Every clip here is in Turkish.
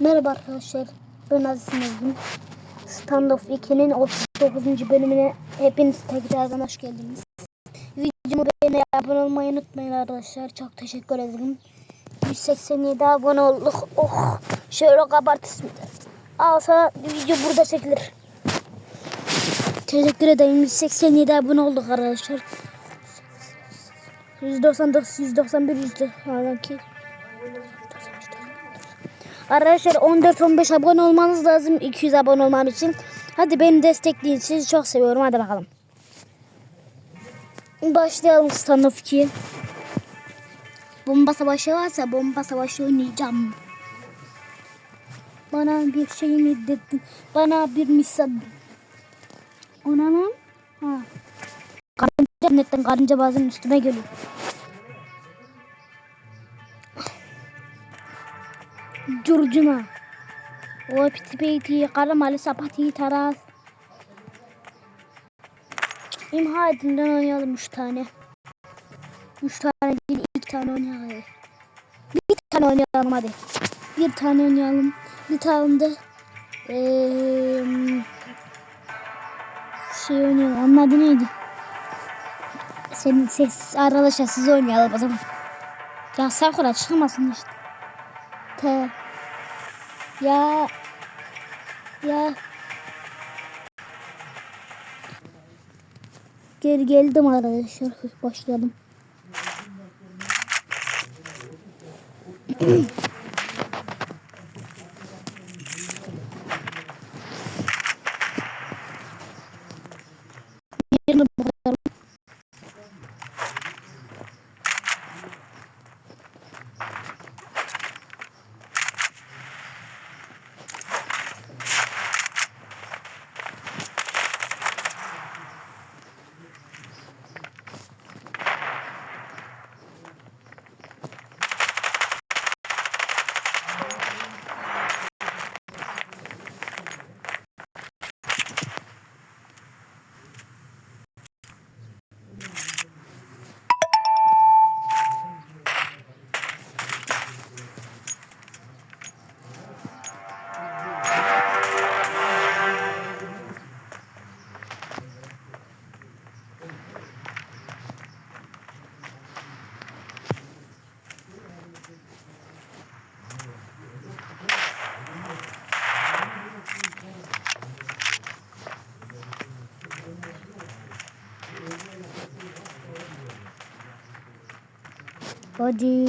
Merhaba arkadaşlar. Ben Aziz Nezgin. Standoff 2'nin 39. bölümüne hepiniz tekrardan hoş geldiniz. Videomu beğenmeyi, abone olmayı unutmayın arkadaşlar. Çok teşekkür ederim. 187 abone olduk. Oh, şöyle kabart ismi. Alsa video burada çekilir. Teşekkür ederim. 187 abone olduk arkadaşlar. 199, 191, 192. Arkadaşlar 14-15 abone olmanız lazım 200 abone olmam için. Hadi beni destekleyin. Sizi çok seviyorum. Hadi bakalım. Başlayalım 2'ye. Bomba savaşı varsa bomba savaşı oynayacağım. Bana bir şey mi dedin? Bana bir misal. Ona lan? Ha. Karınca netten karınca bazen üstüme geliyor. Curcuna. O piti piti karamalı sapati taraz. İmha edinden oynayalım 3 tane. 3 tane değil 2 tane oynayalım. Bir tane oynayalım hadi. Bir tane oynayalım. Bir tane de eee şey oynayalım. Onun neydi? Senin ses arkadaşlar siz oynayalım o zaman. Ya Sakura çıkmasın işte. T. Ya. Ya. Geri geldim arkadaşlar. Başlayalım. Hadi.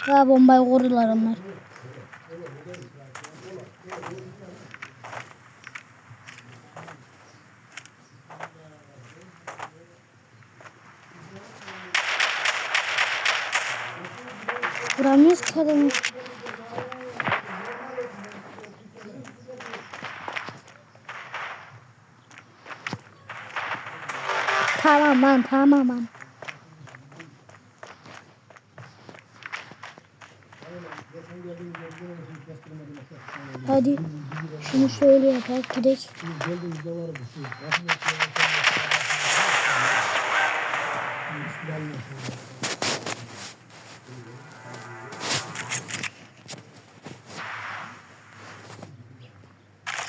Ha bombayı vurdular onlar. Vuramıyoruz ki. Tamam lan tamam. Hadi şunu şöyle yapalım gidelim.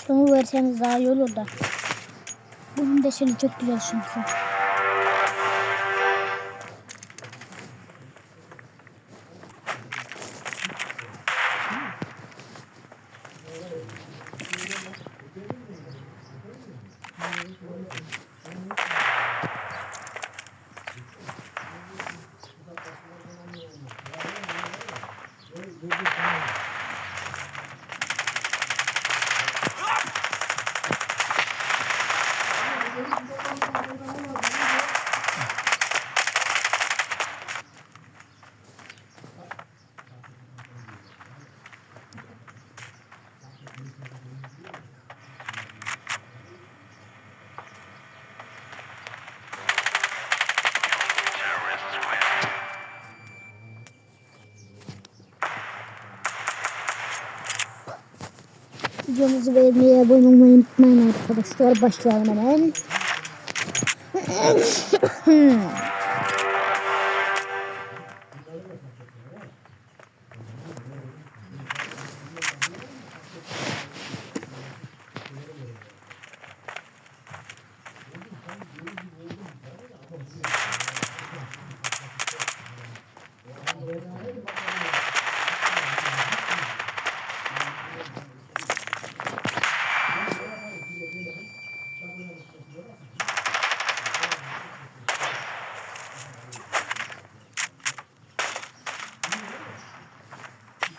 Şunu verseniz daha iyi olur da. Bunun deseni çok güzel çünkü. Videomuzu beğenmeyi, abone olmayı unutmayın arkadaşlar. Başlayalım hemen.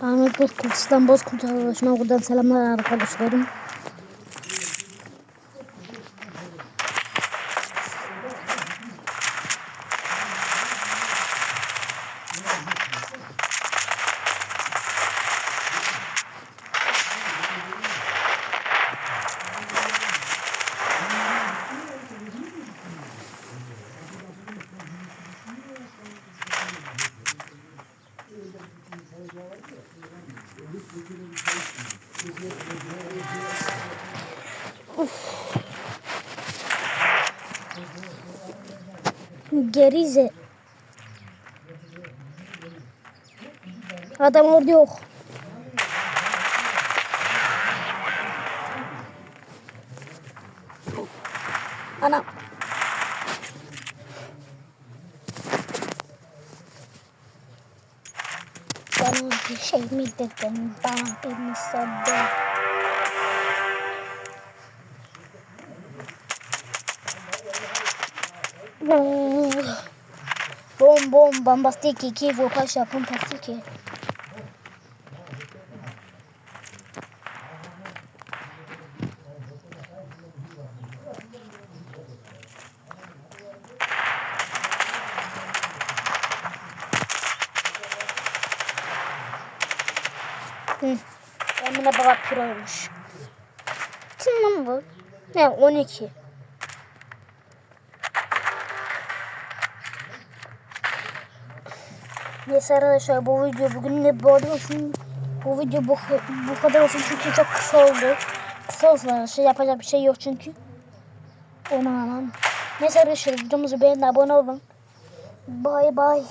Ahmet Bozkurt'tan Bozkurt arkadaşıma buradan selamlar arkadaşlarım. Gerize. Adam orada yok. Anam. Bana bir şey mi dedin? Bana bir müsaade. Bom bom bombastiki ki vokasha pompastiki. Emine baba piroymuş. Kim lan bu? Ne 12. Neyse arkadaşlar bu video bugün de bu arada olsun. Bu video bu, bu kadar olsun çünkü çok kısa oldu. Kısa olsun arkadaşlar yapacak bir şey yok çünkü. Ona aman. Neyse arkadaşlar videomuzu beğenin abone olun. Bye bye.